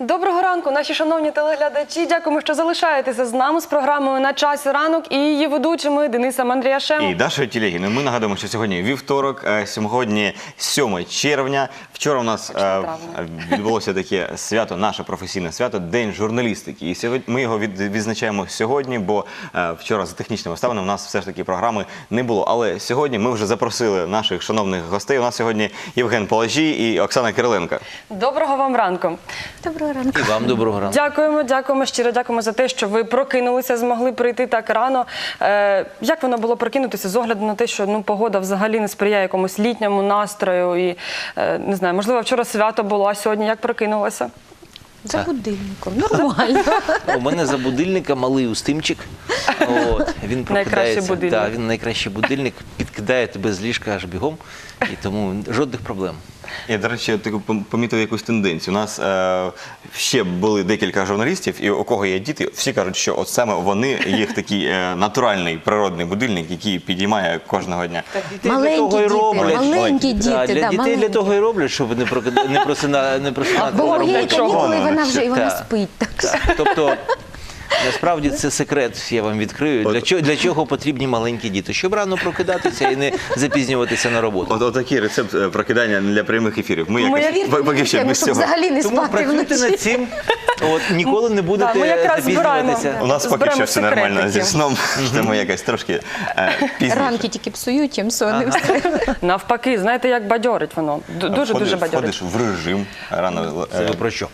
Доброго ранку, наші шановні телеглядачі. Дякуємо, що залишаєтеся з нами з програмою на часі ранок і її ведучими Денисом Андріашем. І Дашою Тілегіною. Ми нагадуємо, що сьогодні вівторок, е, сьогодні 7 червня. Вчора у нас е, травня. відбулося таке свято, наше професійне свято, День журналістики. І сьогодні ми його від- відзначаємо сьогодні, бо е, вчора за технічними обставинами у нас все ж таки програми не було. Але сьогодні ми вже запросили наших шановних гостей. У нас сьогодні Євген Положій і Оксана Кириленко. Доброго вам ранку. Доброго ранку. І вам доброго ранку. Дякуємо, дякуємо, щиро дякуємо за те, що ви прокинулися, змогли прийти так рано. Е, як воно було прокинутися з огляду на те, що ну погода взагалі не сприяє якомусь літньому настрою і е, не знаю, можливо, вчора свято було, а сьогодні як прокинулося? За будильником. Нормально. У мене за будильника малий устимчик. От, він Найкращий прокидається. будильник. Так, він найкращий будильник, підкидає тебе з ліжка аж бігом, і тому жодних проблем. Я, до речі, ти помітив якусь тенденцію. У нас е, ще були декілька журналістів, і у кого є діти, всі кажуть, що от саме вони їх такий е, натуральний природний будильник, який підіймає кожного дня. Дітей Маленькі для того і діти, роблять. маленькі Да, для да, дітей для маленькі. того і роблять, щоб не прокида- не просина не просинати Бо роботу. канікули, і вона вже і вона Так. спить. Так, Тобто. Насправді це секрет, я вам відкрию. Для чого, для чого потрібні маленькі діти? Щоб рано прокидатися і не запізнюватися на роботу. От, от такий рецепт е, прокидання для прямих ефірів. Ми Ми якось як- поки що Щоб без цього. взагалі не Тому спати працюйте вночі. над цим. От ніколи не будете Да, ми якраз запізнюватися. збираємо. У нас поки Зберемо що все нормально зі сном, тому якось трошки е, пізніше. Ранки тільки псують, чим сон. і все. Навпаки, знаєте, як бадьорить воно. Ду- Дуже Входиш- дуже бадьорить. Входиш в режим рано. Це е, ви про що?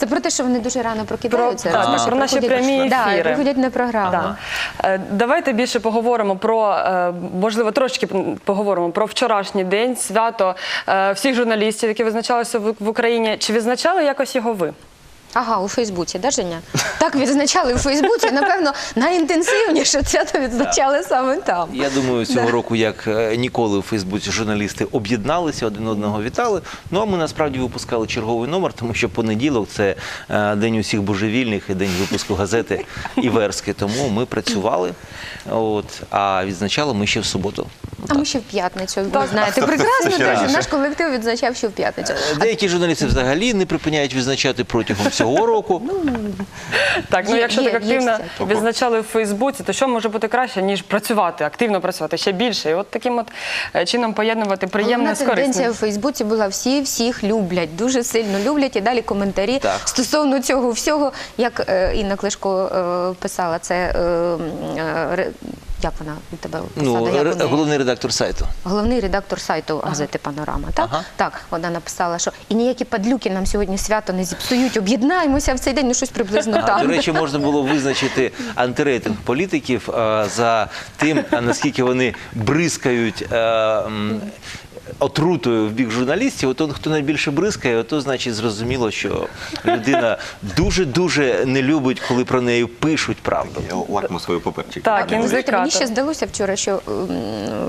Це про те, що вони дуже рано прокидаються. Про- так, про наші прямі ефіри. приходять на програму. Да. Е, Давайте більше поговоримо про, е, можливо, трошки поговоримо про вчорашній день, свято е, всіх журналістів, які визначалися в в Україні. Чи відзначали якось його ви? Ага, у Фейсбуці, да, Женя? Так відзначали у Фейсбуці. Напевно, найінтенсивніше свято відзначали саме там. Я думаю, цього Да. року, як е, ніколи у Фейсбуці журналісти об'єдналися, один одного вітали. Ну а ми насправді випускали черговий номер, тому що понеділок це е, день усіх божевільних і день випуску газети Іверське. Тому ми працювали. От, а відзначали ми ще в суботу. А ми ще в п'ятницю. Ви знаєте прекрасно, що наш колектив відзначав ще в п'ятницю. Деякі журналісти взагалі не припиняють відзначати протягом всього року. Так, ну Є- якщо є- так є активно відзначали в Фейсбуці, то що може бути краще, ніж працювати, активно працювати ще більше? І от таким от е, чином поєднувати приємне Головна з тенденція корисним. в Фейсбуці була всі всіх люблять, дуже сильно люблять і далі коментарі Так. стосовно цього всього, як е, Інна Клишко е, писала, це е, м, е, ре- як вона у тебе Ну, посада? як ре- у неї? головний редактор сайту. Головний редактор сайту газети Панорама. Так? Ага. так, вона написала, що і ніякі падлюки нам сьогодні свято не зіпсують, об'єднаємося в цей день, ну щось приблизно А, так. До речі, можна було визначити антирейтинг політиків е, за тим, а наскільки вони бризкають. е, м, Отрутою в бік журналістів, ото хто найбільше бризкає, ото значить зрозуміло, що людина дуже дуже не любить, коли про неї пишуть правду. Лакмусовий паперчик. Так, знаєте, мені ще здалося вчора, що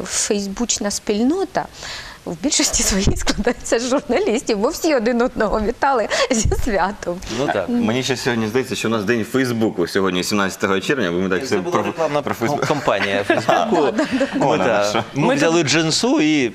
фейсбучна спільнота в більшості своїй складається з журналістів, бо всі один одного вітали зі святом. Ну так. Мені ще сьогодні здається, що у нас день Фейсбуку сьогодні, 17 червня, бо ми так Це була про, рекламна про Фейсбук. кампанія Фейсбуку. Ми, та- ми Ми взяли джинсу і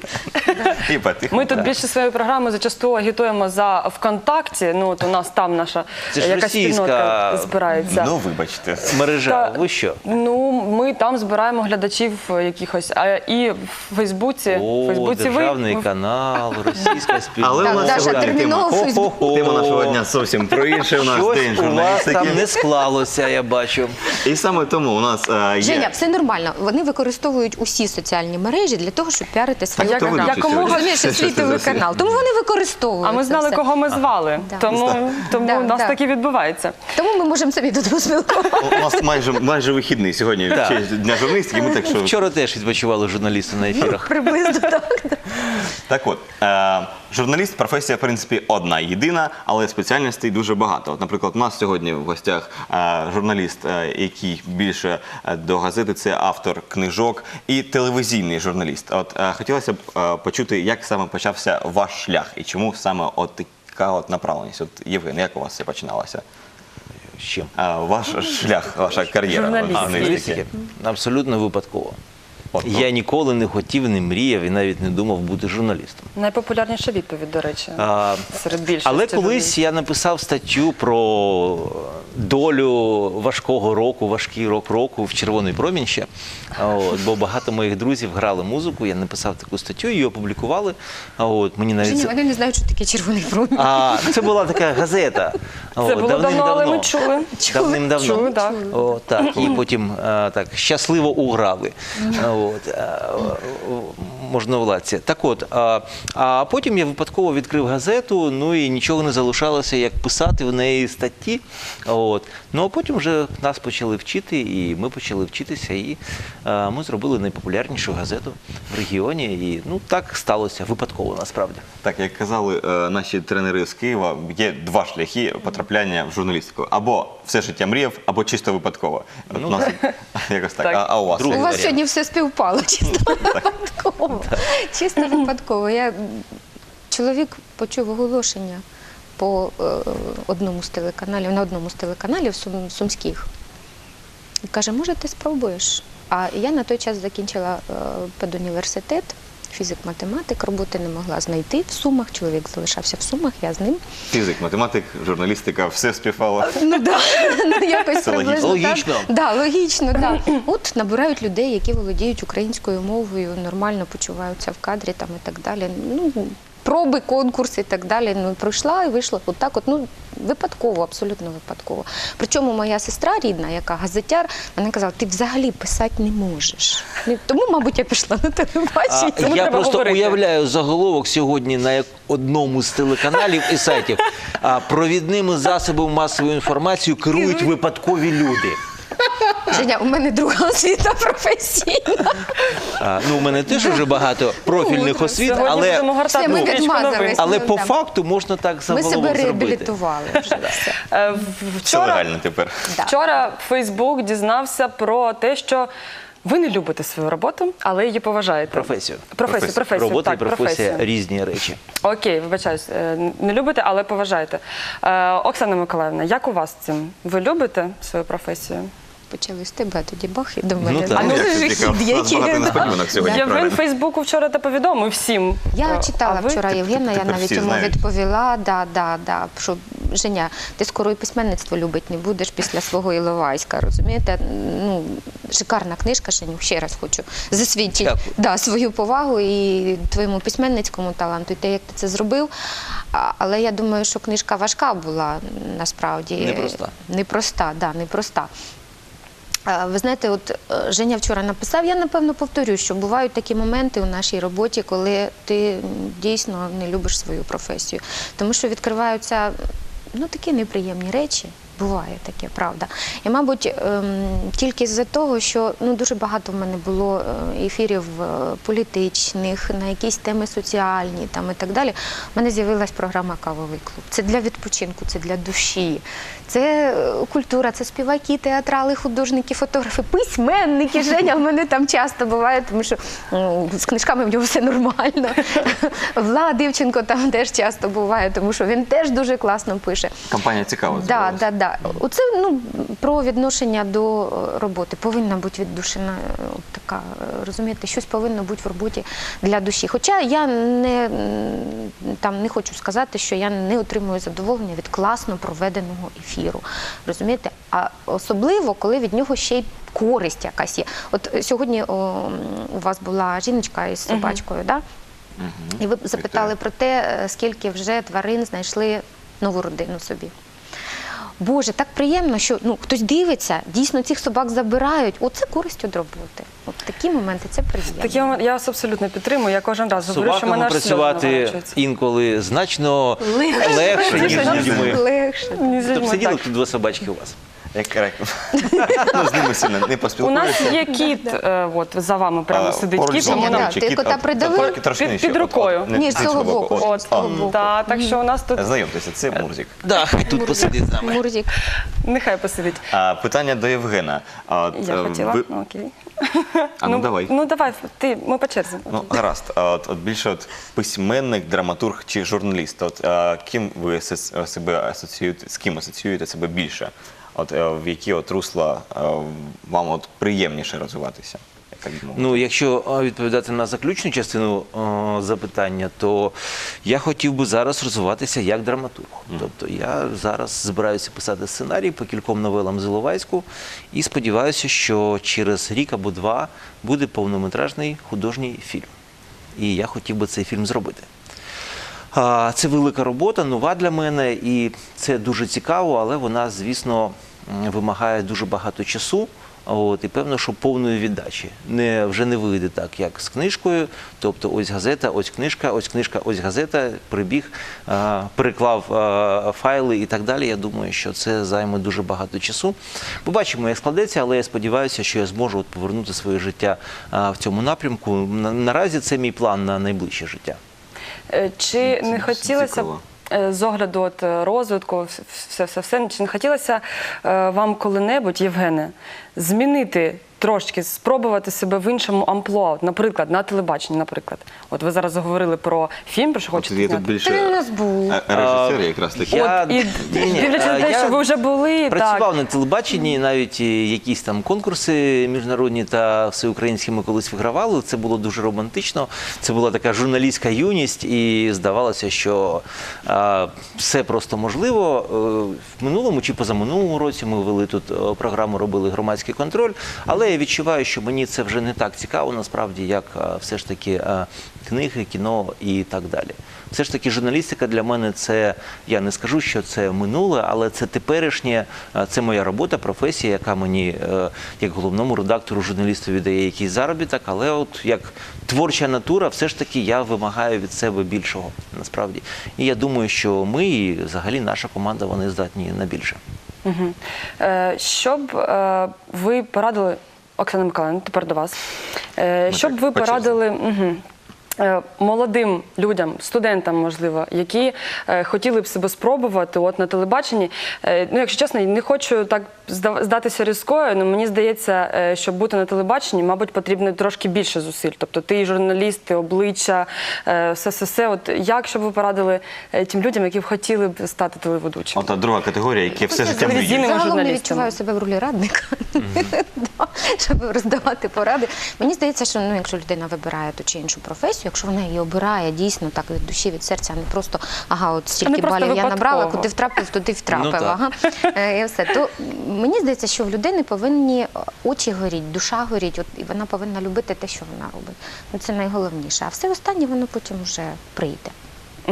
І потихо. Ми тут більше своєю програмою зачасту агітуємо за ВКонтакті. Ну от у нас там наша Це ж якась російська- збирається. Ну, вибачте. мережа. Та- Ви що? Ну, ми там збираємо глядачів якихось. А і в Фейсбуці, в Фейсбуці державний канал, російська спільнота. Але у нас Даша, сьогодні терміново тема, Фейсбук. тема нашого дня зовсім про інше. У нас Щось у вас журналістики. там не склалося, я бачу. І саме тому у нас е, є... Женя, все нормально. Вони використовують усі соціальні мережі для того, щоб піарити свою як- якомога- сьогодні? Розумієш, Що- за телеканал. Тому вони використовують. А ми це знали, все. кого ми звали. Да. Тому, тому Да, у нас да. так і відбувається. Тому ми можемо собі тут поспілкуватися. У нас майже, майже вихідний сьогодні в Так. честь Дня журналістики. Ми так що... Вчора теж відпочивали журналісти на ефірах. Приблизно так. Так от, е, журналіст професія, в принципі, одна єдина, але спеціальностей дуже багато. От, наприклад, у нас сьогодні в гостях е, журналіст, е, який більше е, до газети, це автор книжок і телевізійний журналіст. От е, хотілося б е, почути, як саме почався ваш шлях і чому саме от така от направленість. От Євген, як у вас це починалося? З чим? Ваш шлях, ваша кар'єра журналістики. Журналістики? Абсолютно випадково. Ну, Я ніколи не хотів, не мріяв і навіть не думав бути журналістом. Найпопулярніша відповідь, до речі, А, серед більшості. Але колись я написав статтю про долю важкого року, важкий рок року в Червоний промінь ще. От, бо багато моїх друзів грали музику. Я написав таку статтю, її опублікували. От, мені навіть Женя, це- вони не знають, що таке червоний промінь. а, це була така газета. Це От, було давно, але ми чули. Давним-давно. Чули, так. О, так. І потім е, так щасливо уграли. От, е, можновладці. Так от, а, а потім я випадково відкрив газету, ну і нічого не залишалося, як писати в неї статті. От. Ну а потім вже нас почали вчити, і ми почали вчитися, і е, ми зробили найпопулярнішу газету в регіоні. І ну так сталося випадково насправді. Так, як казали е, наші тренери з Києва, є два шляхи потрапляння в журналістику. Або все життя мріяв, або чисто випадково. От у нас якось так. Так. А, а у вас? Другий У вас сьогодні все співпало, чисто випадково. Чисто випадково. Я, чоловік почув оголошення по е, одному з телеканалів, на одному з телеканалів сум, сумських. І каже, може, ти спробуєш? А я на той час закінчила е, педуніверситет, фізик-математик, роботи не могла знайти в Сумах. Чоловік залишався в Сумах, я з ним. Фізик, математик, журналістика, все співпало. Ну да, ну якось Це приблизно логічно. так. Да, логічно, да. От набирають людей, які володіють українською мовою, нормально почуваються в кадрі там і так далі. Ну, проби, конкурси і так далі. Ну, пройшла і вийшла отак, от, ну, випадково, абсолютно випадково. Причому моя сестра рідна, яка газетяр, вона казала, ти взагалі писати не можеш. Ну, Тому, мабуть, я пішла на А, телебачення. Я треба просто говорити. уявляю заголовок сьогодні на одному з телеканалів і сайтів. А провідними засобами масової інформації керують випадкові люди. Женя, у мене друга освіта професійна. А, ну, у мене теж вже багато профільних освіт, але, будемо гортати Все, ми стрічку відмазались. новин. але Ну, по факту можна так Ми себе зробити. реабілітували вже все. Е, в- Все Вчора, легально тепер. Да. вчора Фейсбук дізнався про те, що ви не любите свою роботу, але її поважаєте. Професію. Професію, професію. Робота так, і професія професію. різні речі. Окей, вибачаюсь, е, не любите, але поважаєте. Е, Оксана Миколаївна, як у вас з цим? Ви любите свою професію? Почали з тебе, а тоді бах і до мене. так. А Ну, ну, це ж хід несподіванок сьогодні. Євген правильно. Фейсбуку вчора та повідомив всім. Я Е, читала вчора Євгена, я тепер навіть всі йому знають. відповіла, да, да, да, що Женя, ти скоро і письменництво любить не будеш після свого Іловайська, розумієте? Ну, шикарна книжка, Женю, ще раз хочу засвідчити Дякую. да, свою повагу і твоєму письменницькому таланту, і те, як ти це зробив. А, Але я думаю, що книжка важка була насправді. Непроста. Непроста, да, непроста. Ви знаєте, от е, Женя вчора написав, я напевно повторю, що бувають такі моменти у нашій роботі, коли ти дійсно не любиш свою професію. Тому що відкриваються ну, такі неприємні речі. Буває таке, правда. І, мабуть, ем, тільки з-за того, що ну, дуже багато в мене було е, ефірів е, політичних, на якісь теми соціальні там, і так далі. У мене з'явилась програма Кавовий клуб. Це для відпочинку, це для душі. Це е, культура, це співаки, театрали, художники, фотографи, письменники. Женя в мене там часто буває, тому що м, з книжками в нього все нормально. Влад Івченко там теж часто буває, тому що він теж дуже класно пише. Компанія цікава. Да, з'явилася. да, да. Оце ну, про відношення до е, роботи. Повинна бути віддушина е, така, е, розумієте, щось повинно бути в роботі для душі. Хоча я не, там, не хочу сказати, що я не отримую задоволення від класно проведеного ефіру. Розумієте? А особливо, коли від нього ще й користь якась є. От сьогодні о, у вас була жіночка із собачкою, да? і ви запитали про те, скільки вже тварин знайшли нову родину собі. Боже, так приємно, що ну хтось дивиться, дійсно цих собак забирають. Оце користь від роботи. От такі моменти це приємно. Так я, я вас абсолютно підтримую. Я кожен раз говорю, що мене аж працювати інколи значно легше, ніж з людьми. легше. Тобто сиділи так. тут два собачки у вас. Як рек. ну, з ними сильно не У нас поспілкуєшся. є кіт, е, от за вами прямо А, сидить поруч кіт, з вами тому нам чи ти кіт, кота а, придавив? трошки- трошки Під- нижче, під от, рукою. не Ні, з з цього боку. От, А, да, так що у нас тут Знайомтеся, це Мурзик. Да, хай тут посидить з нами. Мурзик. нехай посидить. А, питання до Євгена. А, от, Я е, хотіла. ви- Ну, окей. А ну, давай. Ну давай, ти, ми по черзі. Ну, гаразд. А от, от більше от письменник, драматург чи журналіст. От а, ким ви себе асоціюєте, з ким асоціюєте себе більше? От е, в які от русла е, вам от приємніше розвиватися? Ну, якщо відповідати на заключну частину е, запитання, то я хотів би зараз розвиватися як драматург. Тобто я зараз збираюся писати сценарій по кільком новелам з Іловайську і сподіваюся, що через рік або два буде повнометражний художній фільм. І я хотів би цей фільм зробити. А, Це велика робота, нова для мене, і це дуже цікаво, але вона, звісно, вимагає дуже багато часу. От, і певно, що повної віддачі. Не, вже не вийде так, як з книжкою. Тобто, ось газета, ось книжка, ось книжка, ось газета, прибіг, а, переклав а, файли і так далі. Я думаю, що це займе дуже багато часу. Побачимо, як складеться, але я сподіваюся, що я зможу от повернути своє життя а, в цьому напрямку. На, наразі це мій план на найближче життя. Е, Чи Це не хотілося б цікаво. З огляду от е, розвитку, все, все, все, чи не хотілося е, вам коли-небудь, Євгене, змінити трошки, спробувати себе в іншому амплуа, наприклад, на телебаченні, наприклад. От ви зараз говорили про фільм, про що От хочете тут зняти. більше Та він у нас був. е, режисери якраз таки. Я- От, і дивлячись на те, я що ви вже були, Працював так. на телебаченні, навіть якісь там конкурси міжнародні та всеукраїнські ми колись вигравали. Це було дуже романтично. Це була така журналістська юність, і здавалося, що а, все просто можливо. Е, В минулому чи позаминулому році ми вели тут е, програму, робили громадський контроль. Але я відчуваю, що мені це вже не так цікаво, насправді, як все ж таки книги, кіно і так далі. Все ж таки, журналістика для мене це я не скажу, що це минуле, але це теперішнє, це моя робота, професія, яка мені е, як головному редактору журналісту дає якийсь заробіток. Але от як творча натура, все ж таки я вимагаю від себе більшого насправді. І я думаю, що ми і взагалі наша команда вони здатні на більше. Угу. Е, щоб е, ви порадили, Оксана Миколаївна, тепер до вас. Е, щоб так, ви по порадили угу, молодим людям, студентам, можливо, які е, хотіли б себе спробувати от, на телебаченні. Ну, якщо чесно, не хочу так здатися різкою, але мені здається, е, щоб бути на телебаченні, мабуть, потрібно трошки більше зусиль. Тобто ти і журналіст, ти обличчя, все, все, все. От як щоб ви порадили е, тим людям, які б хотіли б стати телеведучими? Ота друга категорія, які все життя мріють. Загалом не відчуваю себе в ролі радника, щоб роздавати поради. Мені здається, що ну, якщо людина вибирає ту чи іншу професію, якщо вона її обирає дійсно так від душі, від серця, а не просто ага, от стільки балів я набрала, куди втрапив, туди втрапив. ага. Е, І все. То мені здається, що в людини повинні очі горіть, душа горіть, і вона повинна любити те, що вона робить. Ну, це найголовніше. А все останнє воно потім вже прийде.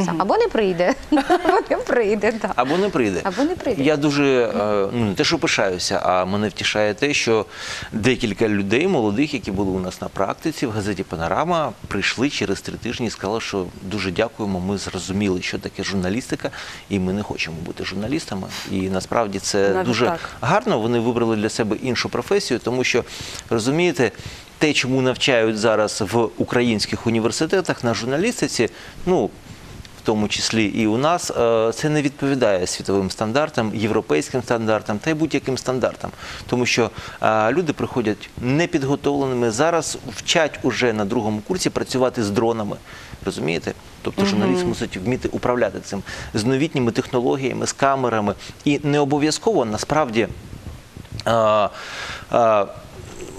Сам. Або не прийде, або не прийде. Да. Або не прийде. Або не прийде. Я дуже е, ну не те, що пишаюся, а мене втішає те, що декілька людей, молодих, які були у нас на практиці в газеті Панорама, прийшли через три тижні і сказали, що дуже дякуємо. Ми зрозуміли, що таке журналістика, і ми не хочемо бути журналістами. І насправді це Навіть дуже так. гарно. Вони вибрали для себе іншу професію, тому що розумієте. Те, чому навчають зараз в українських університетах на журналістиці, ну тому числі і у нас, е, це не відповідає світовим стандартам, європейським стандартам та й будь-яким стандартам. Тому що е, люди приходять непідготовленими. Зараз вчать уже на другому курсі працювати з дронами. Розумієте? Тобто журналіст мусить вміти управляти цим з новітніми технологіями, з камерами. І не обов'язково насправді. е,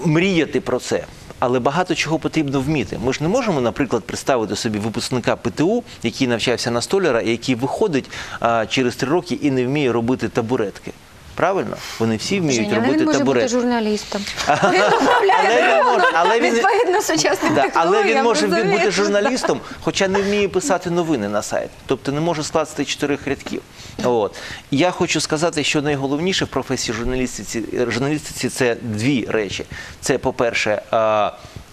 мріяти про це. Але багато чого потрібно вміти. Ми ж не можемо, наприклад, представити собі випускника ПТУ, який навчався на столяра, і який виходить через три роки і не вміє робити табуретки. Правильно? Вони всі вміють Женя, робити він може бути журналістом. Але Він він може- але він- відповідно сучасним Да, але він може бути журналістом, хоча не вміє писати новини на сайт. Тобто не може скласти чотирьох рядків. От. Я хочу сказати, що найголовніше в професії журналістиці, журналістиці це дві речі. Це, по-перше,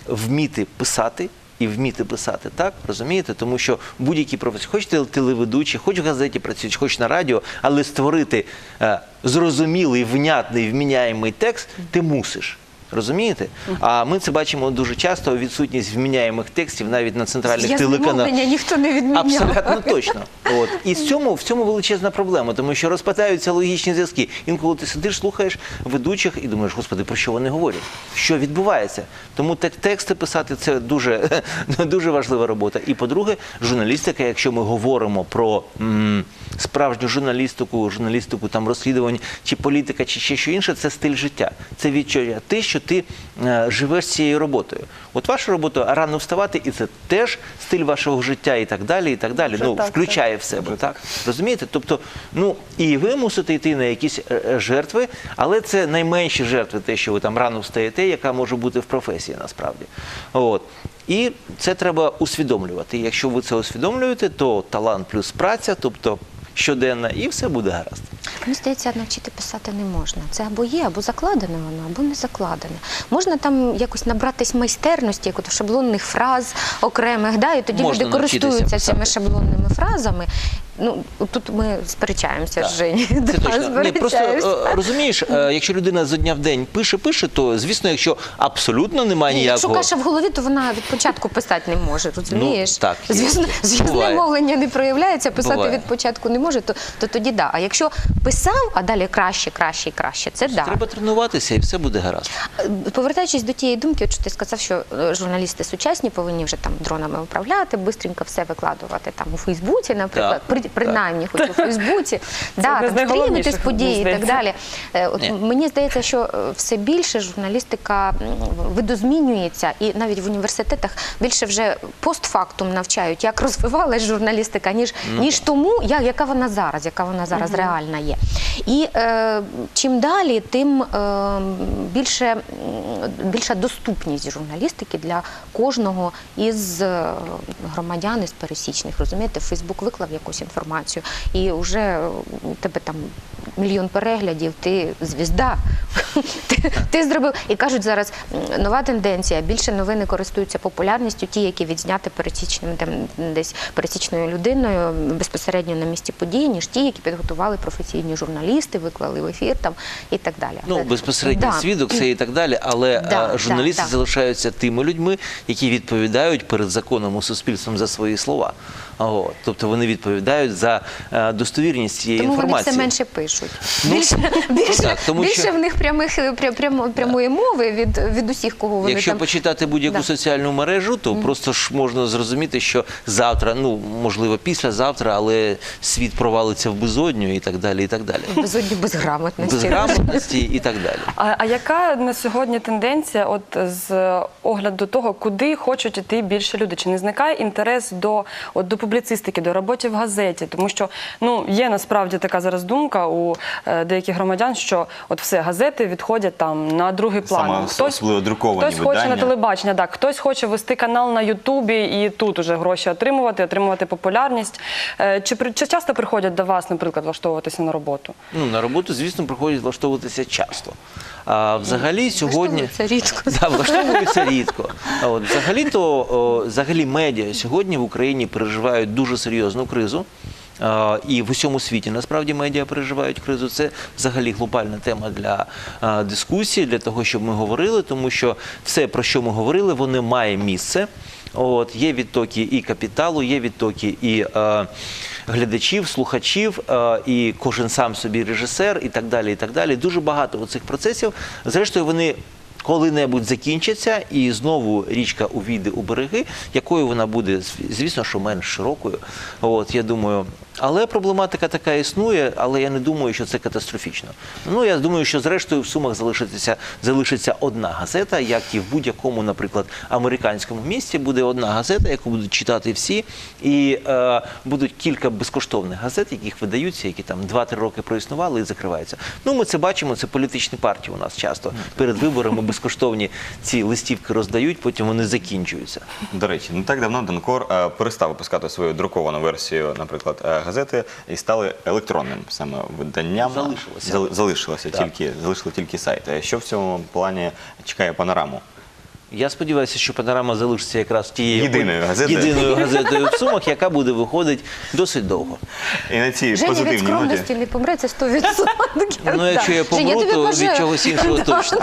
вміти писати. І вміти писати так, розумієте? Тому що будь-які професії, хоч теле- телеведучі, хоч в газеті працюють, хоч на радіо, але створити е, зрозумілий, внятний, вміняємий текст ти мусиш. Розумієте? А ми це бачимо дуже часто відсутність вміняємих текстів навіть на центральних Я телеканалах. ніхто не відміняв. Абсолютно точно. От. І в цьому, в цьому величезна проблема, тому що розпадаються логічні зв'язки. Інколи ти сидиш, слухаєш ведучих і думаєш, господи, про що вони говорять? Що відбувається? Тому тек- тексти писати це дуже, дуже важлива робота. І по-друге, журналістика, якщо ми говоримо про м, справжню журналістику, журналістику там розслідувань, чи політика, чи ще що інше, це стиль життя. Це відчуття ти, що ти е, живеш цією роботою. От ваша робота рано вставати, і це теж стиль вашого життя, і так далі. і так далі. Вже ну, так, включає в себе. Так? Розумієте? Тобто, ну і ви мусите йти на якісь е, е, жертви, але це найменші жертви, те, що ви там рано встаєте, яка може бути в професії насправді. От. І це треба усвідомлювати. Якщо ви це усвідомлюєте, то талант плюс праця, тобто щоденна, і все буде гаразд. Мені здається, навчити писати не можна. Це або є, або закладене воно, або не закладене. Можна там якось набратись майстерності, як от шаблонних фраз окремих, да, і тоді Можна люди навчитися користуються цими писати. шаблонними фразами. Ну, тут ми сперечаємося з Жені. Це точно. Ні, просто е, розумієш, е, якщо людина з дня в день пише, пише, то звісно, якщо абсолютно немає Ні, Якщо ніякого. каша в голові, то вона від початку писати не може, розумієш? Ну, так, є Звісно, таке. зв'язне Буває. мовлення не проявляється, писати Буває. від початку не може, то, то тоді да. А якщо писав, а далі краще, краще і краще, це да. Треба тренуватися і все буде гаразд. Повертаючись до тієї думки, от що ти сказав, що е, журналісти сучасні повинні вже там дронами управляти, бистренько все викладувати там у Фейсбуці, наприклад, Так, при, принаймні, хоч у Фейсбуці, да, там мені і так далі. Е, От мені здається, що е, все більше журналістика видозмінюється, і навіть в університетах більше вже постфактум навчають, як розвивалась журналістика, ніж Ну, ніж тому, яка вона зараз, яка вона зараз реальна є. І е, чим далі, тим е, більше, більша доступність журналістики для кожного із громадян із пересічних. Розумієте, Фейсбук виклав якусь інформацію, і вже у тебе там мільйон переглядів, ти звізда. ти, ти зробив. І кажуть зараз нова тенденція. Більше новини користуються популярністю, ті, які відзняти пересічним там десь пересічною людиною безпосередньо на місці події, ніж ті, які підготували професійні журналісти, виклали в ефір там і так далі. Ну, безпосередній Да. свідок, все і так далі. Але Да, е, журналісти да. залишаються тими людьми, які відповідають перед законом і суспільством за свої слова. От. Тобто вони відповідають за е, достовірність цієї Тому вони інформації. все менше пишуть. Ну, більше ну, більше, так, тому більше що- в них прямих е, пря- прямо, прямої мови від, від усіх, кого вони Якщо там. почитати будь-яку Да. соціальну мережу, то просто ж можна зрозуміти, що завтра, ну можливо, післязавтра, але світ провалиться в безодню і так далі. і так далі. Безодні безграмотності. Безграмотності і так далі. А, а яка на сьогодні тенденція, от з огляду того, куди хочуть іти більше люди? Чи не зникає інтерес до, от, до публіцистики, до роботи в газеті? Тому що ну є насправді така зараз думка у е, деяких громадян, що от все газети відходять там на другий план. Саме особливо друковані хтось хоче на телебачення, так хтось хоче вести канал на Ютубі і тут уже гроші отримувати, отримувати популярність. Е, Чи, при- чи часто приходять до вас, наприклад, влаштовуватися на роботу? Ну, на роботу, звісно, приходять влаштовуватися часто. А взагалі сьогодні Це рідко. Да, влаштовується рідко. А От, взагалі, то, о, взагалі медіа сьогодні в Україні переживають дуже серйозну кризу. І в усьому світі насправді медіа переживають кризу. Це взагалі глобальна тема для дискусії, для того, щоб ми говорили, тому що все, про що ми говорили, воно має місце. От, є відтоки і капіталу, є відтоки і е, глядачів, слухачів, е, і кожен сам собі режисер, і так далі. і так далі. Дуже багато цих процесів. Зрештою, вони коли-небудь закінчаться, і знову річка увійде у береги, якою вона буде, звісно, що менш широкою. От, я думаю, але проблематика така існує, але я не думаю, що це катастрофічно. Ну, я думаю, що зрештою в Сумах залишиться, залишиться одна газета, як і в будь-якому, наприклад, американському місті буде одна газета, яку будуть читати всі, і е, будуть кілька безкоштовних газет, яких видаються, які там 2-3 роки проіснували і закриваються. Ну, ми це бачимо, це політичні партії у нас часто перед виборами безкоштовні ці листівки роздають, потім вони закінчуються. До речі, не так давно Данкор е, перестав випускати свою друковану версію, наприклад, е, газети, і стали електронним саме виданням. Залишилося. Зали- залишилося тільки залишили тільки сайт. Що в цьому плані чекає панораму? Я сподіваюся, що панорама залишиться якраз тією Єдиною газетою. єдиною газетою в Сумах, яка буде виходити досить довго. І на цій Женя від позитивній ноті. скромності не помре, це 100%. Ну, якщо я помру, тобі то від чогось іншого точно.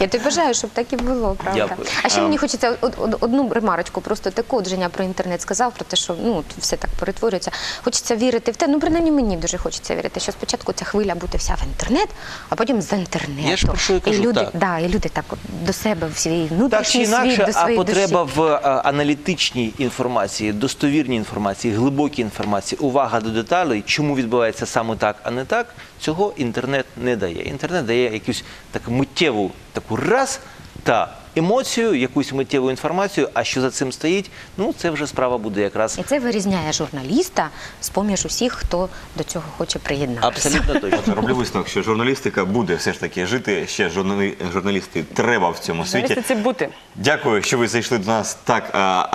Я тобі бажаю, щоб так і було, правда. Дякую. А ще А- мені хочеться од- од- одну ремарочку, просто таку от Женя про інтернет сказав, про те, що ну от все так перетворюється. Хочеться вірити в те, ну принаймні мені дуже хочеться вірити, що спочатку ця хвиля буде вся в інтернет, а потім з інтернету. Я ж про що і кажу, люди, так. Да, і люди так от до себе в свій Так чи внутрішній світ, інакше, до а потреба душі. в е, аналітичній інформації, достовірній інформації, глибокій інформації, увага до деталей, чому відбувається саме так, а не так, цього інтернет не дає. Інтернет дає якусь таку миттєву таку раз та емоцію, якусь миттєву інформацію. А що за цим стоїть? Ну це вже справа буде якраз І це вирізняє журналіста з поміж усіх, хто до цього хоче приєднатися. абсолютно точно. Роблю висновок, що журналістика буде все ж таки жити. Ще журналі... журналісти треба в цьому світі. Журналістиці бути. Дякую, що ви зайшли до нас так е,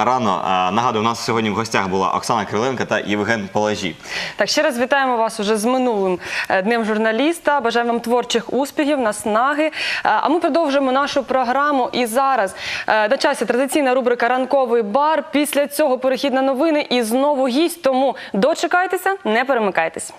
рано. Е, нагадую, у нас сьогодні в гостях була Оксана Криленко та Євген Палажі. Так, ще раз вітаємо вас уже з минулим е, днем журналіста. Бажаємо вам творчих успіхів, наснаги. Е, А ми продовжуємо нашу програму. І зараз е, на часі традиційна рубрика Ранковий бар. Після цього перехід на новини і знову гість. Тому дочекайтеся, не перемикайтесь.